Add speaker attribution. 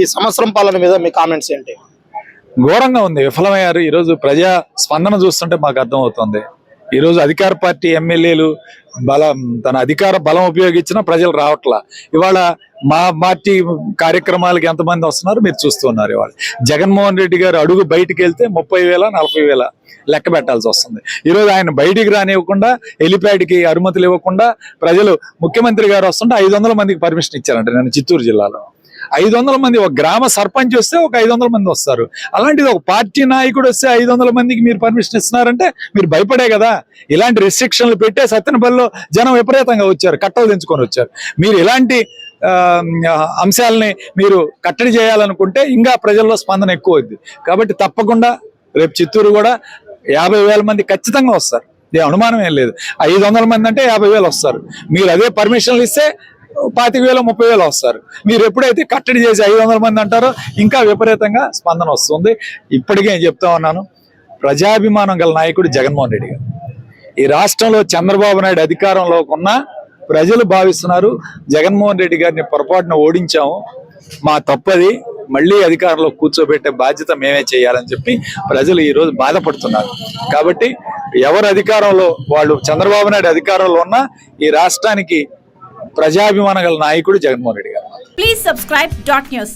Speaker 1: ఈ సంవత్సరం పాలన మీద మీ కామెంట్స్ ఏంటి?
Speaker 2: ఘోరంగా ఉంది. విఫలమయ్యారు. ఈరోజు ప్రజా స్పందన చూస్తుంటే మాకు అర్థమవుతుంది. ఈరోజు అధికార పార్టీ ఎమ్మెల్యేలు బలం తన అధికార బలం ఉపయోగించినా ప్రజలు రావట్లా. ఇవాళ మా పార్టీ కార్యక్రమాలకి ఎంతమంది వస్తున్నారు? మీరు చూస్తున్నారు ఇవాళ. జగన్మోహన్ రెడ్డి గారు అడుగు బయటికి వెళ్తే ముప్పై వేల నలభై వేల లెక్క పెట్టాల్సి వస్తుంది. ఈరోజు ఆయన బయటికి రానివ్వకుండా హెలిప్యాడ్కి అనుమతులు ఇవ్వకుండా ప్రజలు ముఖ్యమంత్రి గారు వస్తుంటే ఐదు వందల మందికి పర్మిషన్ ఇచ్చారంట నేను చిత్తూరు జిల్లాలో. ఐదు వందల మంది ఒక గ్రామ సర్పంచ్ వస్తే ఒక ఐదు వందల మంది వస్తారు. అలాంటిది ఒక పార్టీ నాయకుడు వస్తే ఐదు వందల మందికి మీరు పర్మిషన్ ఇస్తున్నారంటే మీరు భయపడే కదా. ఇలాంటి రిస్ట్రిక్షన్లు పెట్టే సత్యనపల్లిలో జనం విపరీతంగా వచ్చారు కట్టలు తెంచుకొని వచ్చారు. మీరు ఇలాంటి అంశాలని మీరు కట్టడి చేయాలనుకుంటే ఇంకా ప్రజల్లో స్పందన ఎక్కువ అవుద్ది. కాబట్టి తప్పకుండా రేపు చిత్తూరు కూడా యాభై వేల మంది ఖచ్చితంగా వస్తారు. ఏ అనుమానం ఏం లేదు. ఐదు వందల మంది అంటే యాభై వేలు వస్తారు. మీరు అదే పర్మిషన్లు ఇస్తే పాతిక వేలు ముప్పై వేలు వస్తారు. మీరు ఎప్పుడైతే కట్టడి చేసి ఐదు వందల మంది అంటారో ఇంకా విపరీతంగా స్పందన వస్తుంది. ఇప్పటికే నేను చెప్తా ఉన్నాను ప్రజాభిమానం గల నాయకుడు జగన్మోహన్ రెడ్డి గారు. ఈ రాష్ట్రంలో చంద్రబాబు నాయుడు అధికారంలో ఉన్న ప్రజలు భావిస్తున్నారు జగన్మోహన్ రెడ్డి గారిని పొరపాటున ఓడించాము మా తప్పది మళ్ళీ అధికారంలో కూర్చోబెట్టే బాధ్యత మేమే చేయాలని చెప్పి ప్రజలు ఈరోజు బాధపడుతున్నారు. కాబట్టి ఎవరు అధికారంలో వాళ్ళు చంద్రబాబు నాయుడు అధికారంలో ఉన్నా ఈ రాష్ట్రానికి ప్రజాభిమాన గల నాయకుడు జగన్మోహన్ రెడ్డి గారు.
Speaker 3: Please subscribe dot news